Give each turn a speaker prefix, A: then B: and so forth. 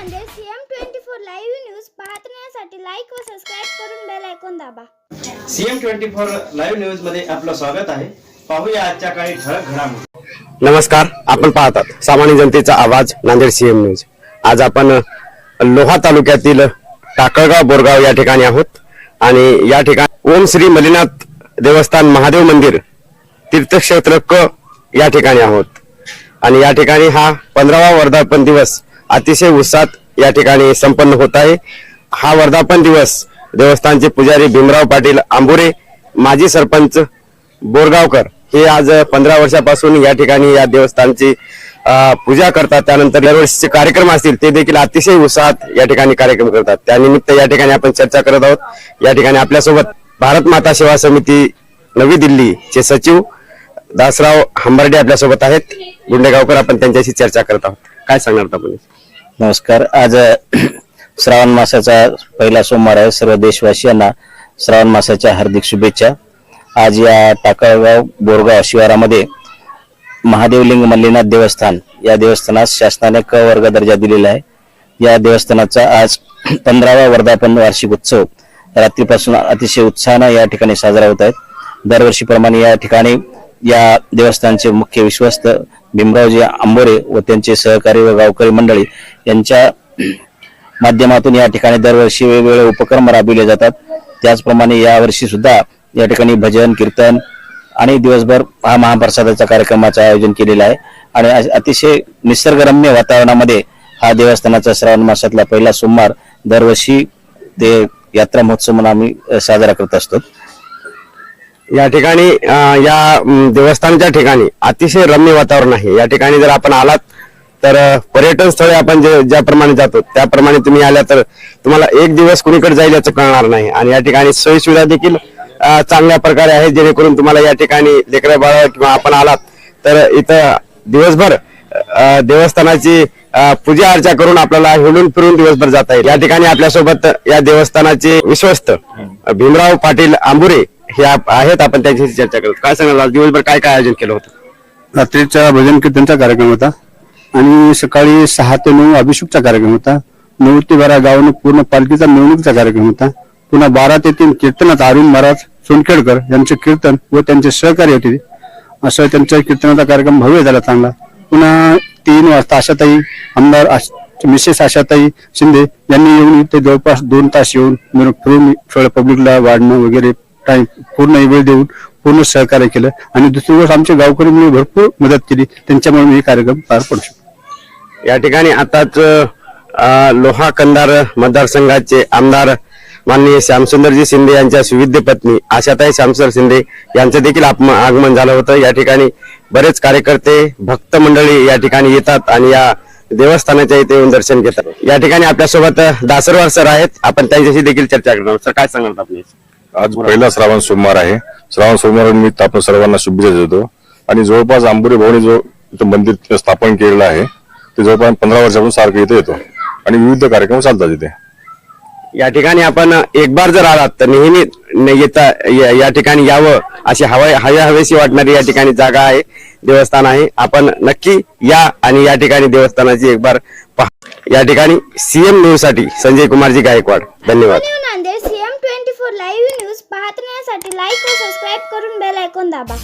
A: Nanded CM twenty four live news पाहण्यासाठी like व subscribe करून बेल ऐकून दाबा.
B: सीएम ट्वेंटी फोर लाईव्ह न्यूजमध्ये आपलं स्वागत आहे. पाहूया आजच्या काही ठळक घडामोडी.
C: नमस्कार आपण पाहतात सामान्य जनतेचा आवाज नांदेड सीएम न्यूज. आज आपण लोहा तालुक्यातील टाकळगाव बोरगाव या ठिकाणी आहोत. आणि या ठिकाणी ओम श्री मलिनाथ देवस्थान महादेव मंदिर तीर्थक्षेत्र क या ठिकाणी आहोत. आणि या ठिकाणी हा पंधरावा वर्धापन दिवस अतिशय उत्साहात या ठिकाणी संपन्न होत आहे. हा वर्धापन दिवस देवस्थानचे पुजारी भीमराव पाटील आंबोरे माजी सरपंच बोरगावकर हे आज पंधरा वर्षापासून या ठिकाणी या देवस्थानची पूजा करतात. त्यानंतर दरवर्षीचे कार्यक्रम असतील ते देखील अतिशय उत्साहात या ठिकाणी कार्यक्रम करतात. त्यानिमित्त या ठिकाणी आपण चर्चा करत आहोत. या ठिकाणी आपल्यासोबत भारत माता सेवा समिती नवी दिल्लीचे सचिव दासराव हंबर्डे आपल्यासोबत आहेत. गुंडेगावकर आपण त्यांच्याशी चर्चा करत आहोत. काय सांगणार आपण?
D: नमस्कार. आज श्रावण मासाचा पहिला सोमवार आहे. सर्व देशवासियांना श्रावण मासाच्या हार्दिक शुभेच्छा. आज या टाकळगाव बोरगाव शिवारामध्ये महादेवलिंग मल्लीनाथ देवस्थान या देवस्थानास शासनाने क वर्ग दर्जा दिलेला आहे. या देवस्थानाचा आज पंधरावा वर्धापन वार्षिक उत्सव रात्रीपासून अतिशय उत्साहानं या ठिकाणी साजरा होत आहेत दरवर्षीप्रमाणे या ठिकाणी या देवस्थानचे मुख्य विश्वस्त भीमरावजी आंबोरे व त्यांचे सहकारी व गावकरी मंडळी यांच्या माध्यमातून या ठिकाणी दरवर्षी वेगवेगळे उपक्रम राबविले जातात. त्याचप्रमाणे यावर्षी सुद्धा या ठिकाणी भजन कीर्तन आणि दिवसभर हा महाप्रसादाच्या कार्यक्रमाचं आयोजन केलेलं आहे. आणि अतिशय निसर्गरम्य वातावरणामध्ये हा देवस्थानाचा श्रावण मासातला पहिला सोमवार दरवर्षी ते यात्रा महोत्सव म्हणून आम्ही साजरा करत असतो.
C: या ठिकाणी या देवस्थानच्या ठिकाणी अतिशय रम्य वातावरण आहे. या ठिकाणी जर आपण आलात तर पर्यटन स्थळे आपण जे ज्याप्रमाणे जातो त्याप्रमाणे तुम्ही आल्या तर तुम्हाला एक दिवस कुणीकडे जाईल याचं कळणार नाही. आणि या ठिकाणी सोयीसुविधा देखील चांगल्या प्रकारे आहे जेणेकरून तुम्हाला या ठिकाणी लेकरा बाळा किंवा आपण आलात तर इथं दिवसभर देवस्थानाची पूजा अर्चा करून आपल्याला हिडून फिरून दिवसभर जाता येईल. या ठिकाणी आपल्यासोबत या देवस्थानाचे विश्वस्त भीमराव पाटील आंबुरे हे आप- आहेत आपण त्यांच्याशी चर्चा करू काय सांगाल आज? दिवसभर काय काय आयोजन केलं होतं?
E: रात्रीचा भजन कीर्तनचा कार्यक्रम होता आणि सकाळी सहा ते नऊ अभिषेकचा कार्यक्रम होता. नऊ ते बारा गावानं पूर्ण पालखीचा मिरवणुकीचा कार्यक्रम होता. पुन्हा बारा ते तीन कीर्तनात अरुण महाराज सोनखेडकर यांचे कीर्तन व त्यांचे सहकारी होते. असं त्यांचा कीर्तनाचा कार्यक्रम भव्य झाला चांगला. पुन्हा तीन वाजता आशाताई आमदार आश- मिसेस आशाताई शिंदे यांनी येऊन इथे जवळपास दोन तास येऊन मिरवणूक फिरून थोडं पब्लिकला वाढणं वगैरे टाइम पूर्ण वेळ देऊन पूर्ण सहकार्य केलं. आणि दुसरी गोष्ट आमच्या गावकऱ्यांनी भरपूर मदत केली. त्यांच्यामुळे मी कार्यक्रम पार पडू शकतो.
C: या ठिकाणी आताच लोहा कंदार मतदारसंघाचे आमदार माननीय श्यामसुंदरजी शिंदे यांच्या सुविद्य पत्नी आशाताई श्यामसुंदर शिंदे यांचं देखील आगमन झालं होतं. या ठिकाणी बरेच कार्यकर्ते भक्त मंडळी या ठिकाणी येतात आणि या देवस्थानाच्या इथे येऊन दर्शन घेतात. या ठिकाणी आपल्यासोबत दासरवार सर आहेत. आपण त्यांच्याशी देखील चर्चा करणार सर काय सांगणार आपण
F: आज पहिला श्रावण सोमवार आहे. श्रावण सोमवार निमित्त आपण सर्वांना शुभेच्छा देतो. आणि जवळपास आंबुरे भवनी जो इथं मंदिर स्थापन केलेलं आहे ते जवळपास पंधरा वर्षापासून सारखं इथे येतो. आणि विविध कार्यक्रम चालतात इथे.
C: या ठिकाणी आपण एक बार जर आलात तर नेहमी येता या ठिकाणी यावं अशी हवा हव्या हवेशी वाटणारी या ठिकाणी जागा आहे देवस्थान आहे. आपण नक्की या आणि या ठिकाणी देवस्थानाची एक बार या ठिकाणी सीएम न्यूजसाठी संजय कुमारजी गायकवाड. धन्यवाद.
A: Nanded CM twenty four live news पाहण्यासाठी लाईक व सबस्क्राईब करून बेल ऐकून दाबा.